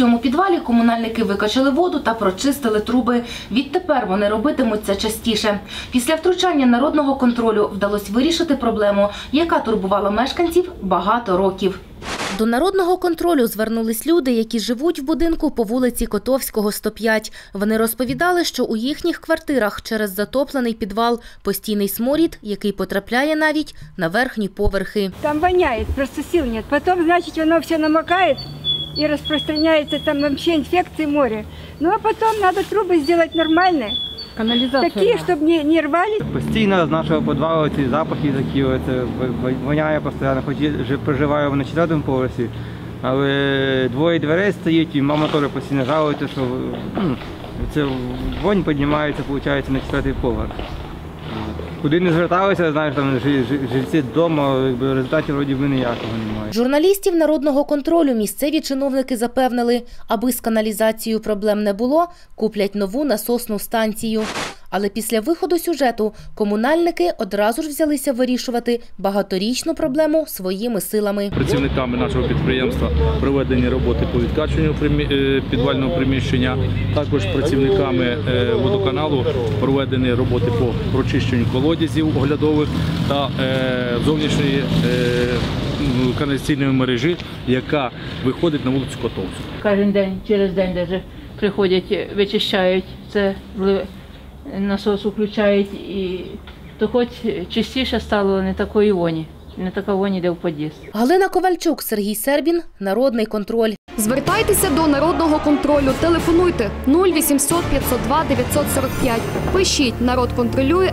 цьому підвалі комунальники викачали воду та прочистили труби. Відтепер вони робитимуть це частіше. Після втручання народного контролю вдалося вирішити проблему, яка турбувала мешканців багато років. До народного контролю звернулись люди, які живуть в будинку по вулиці Котовського, 105. Вони розповідали, що у їхніх квартирах через затоплений підвал постійний сморід, який потрапляє навіть на верхні поверхи. Там воняет, просто сил нет. Потом, значит, оно все намокает и распространяется там вообще инфекции моря. Ну а потом надо трубы сделать нормальные, Каналізація. такие, чтобы не, не рвались. Постійно з нашого підвалу ці запахи такі, оце, в- в- воняє постійно, хоч я вже проживаю на четвертому поверсі, але двоє дверей стоїть і мама теж постійно жалується, що м, це вонь піднімається, виходить, на четвертий поверх. Куди не зверталися, знаєш, там жи- жи- жильці вдома, якби результатів вроді би ніякого немає. Журналістів народного контролю місцеві чиновники запевнили, аби з каналізацією проблем не було, куплять нову насосну станцію. Але після виходу сюжету комунальники одразу ж взялися вирішувати багаторічну проблему своїми силами. Працівниками нашого підприємства проведені роботи по відкачуванню примі- е, підвального приміщення. Також працівниками е, водоканалу проведені роботи по прочищенню колодязів оглядових та е, зовнішньої каналізаційної мережі, яка виходить на вулицю Котовську. Кожен день, через день даже приходять, вичищають це, насос включають і то хоч чистіше стало не такої воні, не така воні йде в подіс. Галина Ковальчук, Сергій Сербін, Народний контроль. Звертайтеся до народного контролю. Телефонуйте 0800 502 945. Пишіть народ контролює.